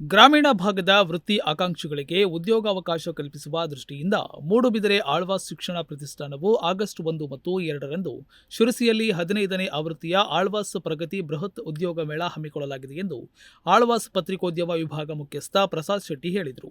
ಗ್ರಾಮೀಣ ಭಾಗದ ವೃತ್ತಿ ಆಕಾಂಕ್ಷಿಗಳಿಗೆ ಉದ್ಯೋಗಾವಕಾಶ ಕಲ್ಪಿಸುವ ದೃಷ್ಟಿಯಿಂದ ಮೂಡುಬಿದಿರೆ ಆಳ್ವಾಸ್ ಶಿಕ್ಷಣ ಪ್ರತಿಷ್ಠಾನವು ಆಗಸ್ಟ್ ಒಂದು ಮತ್ತು ಎರಡರಂದು ಶಿರಸಿಯಲ್ಲಿ ಹದಿನೈದನೇ ಆವೃತ್ತಿಯ ಆಳ್ವಾಸ್ ಪ್ರಗತಿ ಬೃಹತ್ ಉದ್ಯೋಗ ಮೇಳ ಹಮ್ಮಿಕೊಳ್ಳಲಾಗಿದೆ ಎಂದು ಆಳ್ವಾಸ್ ಪತ್ರಿಕೋದ್ಯಮ ವಿಭಾಗ ಮುಖ್ಯಸ್ಥ ಪ್ರಸಾದ್ ಶೆಟ್ಟಿ ಹೇಳಿದರು.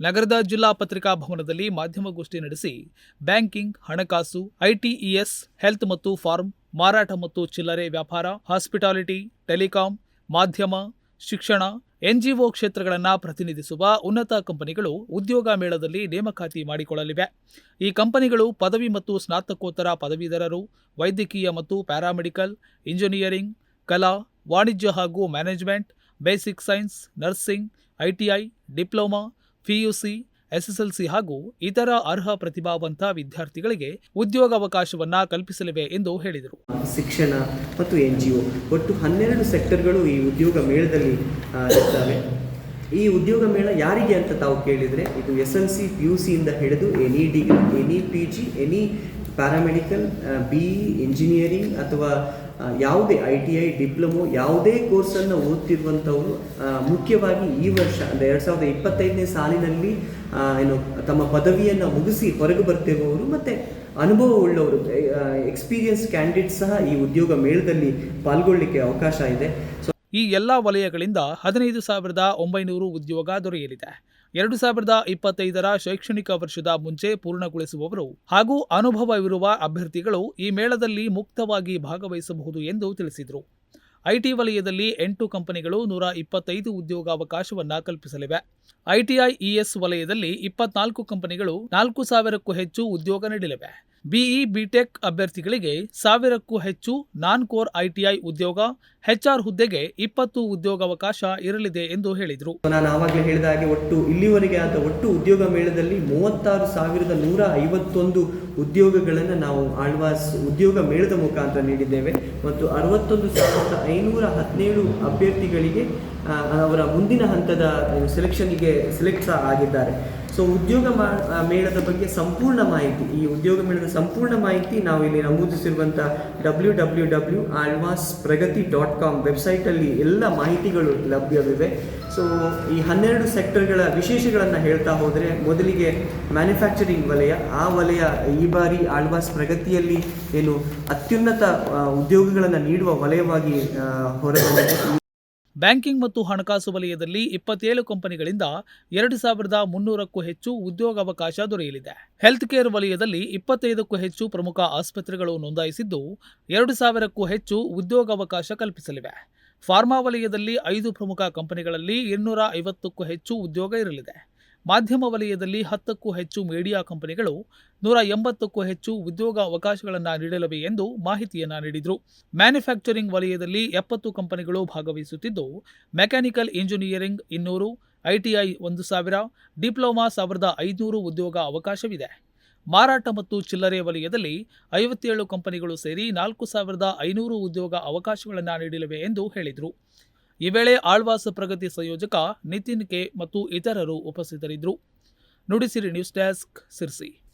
ನಗರದ ಜಿಲ್ಲಾ ಪತ್ರಿಕಾ ಭವನದಲ್ಲಿ ಮಾಧ್ಯಮಗೋಷ್ಠಿ ನಡೆಸಿ ಬ್ಯಾಂಕಿಂಗ್, ಹಣಕಾಸು, ಐಟಿಇಎಸ್, ಹೆಲ್ತ್ ಮತ್ತು ಫಾರ್ಮ್, ಮಾರಾಟ ಮತ್ತು ಚಿಲ್ಲರೆ ವ್ಯಾಪಾರ, ಹಾಸ್ಪಿಟಾಲಿಟಿ, ಟೆಲಿಕಾಂ, ಮಾಧ್ಯಮ, ಶಿಕ್ಷಣ ಎನ್ಜಿಒ ಕ್ಷೇತ್ರಗಳನ್ನು ಪ್ರತಿನಿಧಿಸುವ ಉನ್ನತ ಕಂಪನಿಗಳು ಉದ್ಯೋಗ ಮೇಳದಲ್ಲಿ ನೇಮಕಾತಿ ಮಾಡಿಕೊಳ್ಳಲಿವೆ. ಈ ಕಂಪನಿಗಳು ಪದವಿ ಮತ್ತು ಸ್ನಾತಕೋತ್ತರ ಪದವೀಧರರು, ವೈದ್ಯಕೀಯ ಮತ್ತು ಪ್ಯಾರಾಮೆಡಿಕಲ್, ಇಂಜಿನಿಯರಿಂಗ್, ಕಲಾ, ವಾಣಿಜ್ಯ ಹಾಗೂ management, basic science, nursing ITI diploma PUC SSLC ಹಾಗೂ ಇತರ ಅರ್ಹ ಪ್ರತಿಭಾವಂತ ವಿದ್ಯಾರ್ಥಿಗಳಿಗೆ ಉದ್ಯೋಗಾವಕಾಶವನ್ನ ಕಲ್ಪಿಸಲಿವೆ ಎಂದು ಹೇಳಿದರು. ಶಿಕ್ಷಣ ಮತ್ತು ಎನ್ ಜಿ ಒಟ್ಟು ಹನ್ನೆರಡು ಸೆಕ್ಟರ್ಗಳು ಈ ಉದ್ಯೋಗ ಮೇಳದಲ್ಲಿ ಇರ್ತವೆ. ಈ ಉದ್ಯೋಗ ಮೇಳ ಯಾರಿಗೆ ಅಂತ ತಾವು ಕೇಳಿದರೆ, ಇದು S L C P U ಸಿಯಿಂದ ಹಿಡಿದು any degree any P G any paramedical B E engineering ಅಥವಾ ಯಾವುದೇ ಐ ಟಿ ಐ ಡಿಪ್ಲೊಮೊ ಯಾವುದೇ ಕೋರ್ಸನ್ನು ಓದ್ತಿರುವಂಥವರು ಮುಖ್ಯವಾಗಿ ಈ ವರ್ಷ, ಅಂದರೆ ಎರಡು ಸಾವಿರದ ಇಪ್ಪತ್ತೈದನೇ ಸಾಲಿನಲ್ಲಿ ಏನು, ತಮ್ಮ ಪದವಿಯನ್ನು ಮುಗಿಸಿ ಹೊರಗೆ ಬರ್ತಿರುವವರು ಮತ್ತು ಅನುಭವ ಉಳ್ಳವರು ಎಕ್ಸ್ಪೀರಿಯನ್ಸ್ ಕ್ಯಾಂಡಿಡೇಟ್ ಸಹ ಈ ಉದ್ಯೋಗ ಮೇಳದಲ್ಲಿ ಪಾಲ್ಗೊಳ್ಳಲಿಕ್ಕೆ ಅವಕಾಶ ಇದೆ. ಈ ಎಲ್ಲಾ ವಲಯಗಳಿಂದ ಹದಿನೈದು ಸಾವಿರದ ಒಂಬೈನೂರು ಉದ್ಯೋಗ ದೊರೆಯಲಿದೆ. ಎರಡು ಸಾವಿರದ ಇಪ್ಪತ್ತೈದರ ಶೈಕ್ಷಣಿಕ ವರ್ಷದ ಮುಂಚೆ ಪೂರ್ಣಗೊಳಿಸುವವರು ಹಾಗೂ ಅನುಭವವಿರುವ ಅಭ್ಯರ್ಥಿಗಳು ಈ ಮೇಳದಲ್ಲಿ ಮುಕ್ತವಾಗಿ ಭಾಗವಹಿಸಬಹುದು ಎಂದು ತಿಳಿಸಿದರು. ಐಟಿ ವಲಯದಲ್ಲಿ ಎಂಟು ಕಂಪನಿಗಳು ನೂರ ಇಪ್ಪತ್ತೈದು ಉದ್ಯೋಗಾವಕಾಶವನ್ನು ಕಲ್ಪಿಸಲಿವೆ. ಐಟಿಐ ಇಎಸ್ ವಲಯದಲ್ಲಿ ಇಪ್ಪತ್ನಾಲ್ಕು ಕಂಪನಿಗಳು ನಾಲ್ಕು ಸಾವಿರಕ್ಕೂ ಹೆಚ್ಚು ಉದ್ಯೋಗ ನೀಡಲಿವೆ. ಬಿಇ ಬಿಟೆಕ್ ಅಭ್ಯರ್ಥಿಗಳಿಗೆ ಸಾವಿರಕ್ಕೂ ಹೆಚ್ಚು ನಾನ್ ಕೋರ್ ಐಟಿಐ ಉದ್ಯೋಗ ಹೆಚ್ಆರ್ ಹುದ್ದೆಗೆ ಇಪ್ಪತ್ತು ಉದ್ಯೋಗಾವಕಾಶ ಇರಲಿದೆ ಎಂದು ಹೇಳಿದರು. ನಾನು ಆವಾಗಲೇ ಹೇಳಿದ ಹಾಗೆ ಒಟ್ಟು ಇಲ್ಲಿವರೆಗೆ ಆದ ಒಟ್ಟು ಉದ್ಯೋಗ ಮೇಳದಲ್ಲಿ ಮೂವತ್ತಾರು ಸಾವಿರದ ನೂರ ಐವತ್ತೊಂದು ಉದ್ಯೋಗಗಳನ್ನು ನಾವು ಆಳ್ವಾಸ್ ಉದ್ಯೋಗ ಮೇಳದ ಮುಖಾಂತರ ನೀಡಿದ್ದೇವೆ. ಮತ್ತು ಅರವತ್ತೊಂದು ಸಾವಿರದ ಐನೂರ ಹದಿನೇಳು ಅಭ್ಯರ್ಥಿಗಳಿಗೆ ಅವರ ಮುಂದಿನ ಹಂತದ ಸೆಲೆಕ್ಷನ್ಗೆ ಸೆಲೆಕ್ಟ್ ಆಗಿದ್ದಾರೆ. ಸೊ ಉದ್ಯೋಗ ಮೇಳದ ಬಗ್ಗೆ ಸಂಪೂರ್ಣ ಮಾಹಿತಿ, ಈ ಉದ್ಯೋಗ ಮೇಳದ ಸಂಪೂರ್ಣ ಮಾಹಿತಿ ನಾವು ಇಲ್ಲಿ ನಮೂದಿಸಿರುವಂಥ W W W Alva's Pragati dot com ವೆಬ್ಸೈಟಲ್ಲಿ ಎಲ್ಲ ಮಾಹಿತಿಗಳು ಲಭ್ಯವಿವೆ. ಸೊ ಈ ಹನ್ನೆರಡು ಸೆಕ್ಟರ್ಗಳ ವಿಶೇಷಗಳನ್ನು ಹೇಳ್ತಾ ಹೋದರೆ, ಮೊದಲಿಗೆ ಮ್ಯಾನುಫ್ಯಾಕ್ಚರಿಂಗ್ ವಲಯ, ಆ ವಲಯ ಈ ಬಾರಿ ಆಳ್ವಾಸ್ ಪ್ರಗತಿಯಲ್ಲಿ ಏನು ಅತ್ಯುನ್ನತ ಉದ್ಯೋಗಗಳನ್ನು ನೀಡುವ ವಲಯವಾಗಿ ಹೊರಬಂದಿದೆ. ಬ್ಯಾಂಕಿಂಗ್ ಮತ್ತು ಹಣಕಾಸು ವಲಯದಲ್ಲಿ ಇಪ್ಪತ್ತೇಳು ಕಂಪನಿಗಳಿಂದ ಎರಡು ಸಾವಿರದ ಮುನ್ನೂರಕ್ಕೂ ಹೆಚ್ಚು ಉದ್ಯೋಗಾವಕಾಶ ದೊರೆಯಲಿದೆ. ಹೆಲ್ತ್ ಕೇರ್ ವಲಯದಲ್ಲಿ ಇಪ್ಪತ್ತೈದಕ್ಕೂ ಹೆಚ್ಚು ಪ್ರಮುಖ ಆಸ್ಪತ್ರೆಗಳು ನೋಂದಾಯಿಸಿದ್ದು, ಎರಡು ಸಾವಿರಕ್ಕೂ ಹೆಚ್ಚು ಉದ್ಯೋಗಾವಕಾಶ ಕಲ್ಪಿಸಲಿವೆ. ಫಾರ್ಮಾ ವಲಯದಲ್ಲಿ ಐದು ಪ್ರಮುಖ ಕಂಪನಿಗಳಲ್ಲಿ ಇನ್ನೂರ ಐವತ್ತಕ್ಕೂ ಹೆಚ್ಚು ಉದ್ಯೋಗ ಇರಲಿದೆ. ಮಾಧ್ಯಮ ವಲಯದಲ್ಲಿ ಹತ್ತಕ್ಕೂ ಹೆಚ್ಚು ಮೀಡಿಯಾ ಕಂಪನಿಗಳು, ನೂರ ಎಂಬತ್ತಕ್ಕೂ ಹೆಚ್ಚು ಉದ್ಯೋಗ ಅವಕಾಶಗಳನ್ನು ನೀಡಲಿವೆ ಎಂದು ಮಾಹಿತಿಯನ್ನು ನೀಡಿದರು. ಮ್ಯಾನುಫ್ಯಾಕ್ಚರಿಂಗ್ ವಲಯದಲ್ಲಿ ಎಪ್ಪತ್ತು ಕಂಪನಿಗಳು ಭಾಗವಹಿಸುತ್ತಿದ್ದು, ಮೆಕ್ಯಾನಿಕಲ್ ಇಂಜಿನಿಯರಿಂಗ್ ಇನ್ನೂರು ಐಟಿಐ ಒಂದು ಸಾವಿರ, ಡಿಪ್ಲೊಮಾ ಸಾವಿರದ ಐದುನೂರು ಉದ್ಯೋಗ ಅವಕಾಶವಿದೆ. ಮಾರಾಟ ಮತ್ತು ಚಿಲ್ಲರೆ ವಲಯದಲ್ಲಿ ಐವತ್ತೇಳು ಕಂಪನಿಗಳು ಸೇರಿ ನಾಲ್ಕು ಸಾವಿರದ ಐನೂರು ಉದ್ಯೋಗ ಅವಕಾಶಗಳನ್ನು ನೀಡಲಿವೆ ಎಂದು ಹೇಳಿದರು. ಈ ವೇಳೆ ಆಳ್ವಾಸ್ ಪ್ರಗತಿ ಸಂಯೋಜಕ ನಿತಿನ್ ಕೆ ಮತ್ತು ಇತರರು ಉಪಸ್ಥಿತರಿದ್ದರು. Nudisiri news desk Sirsi.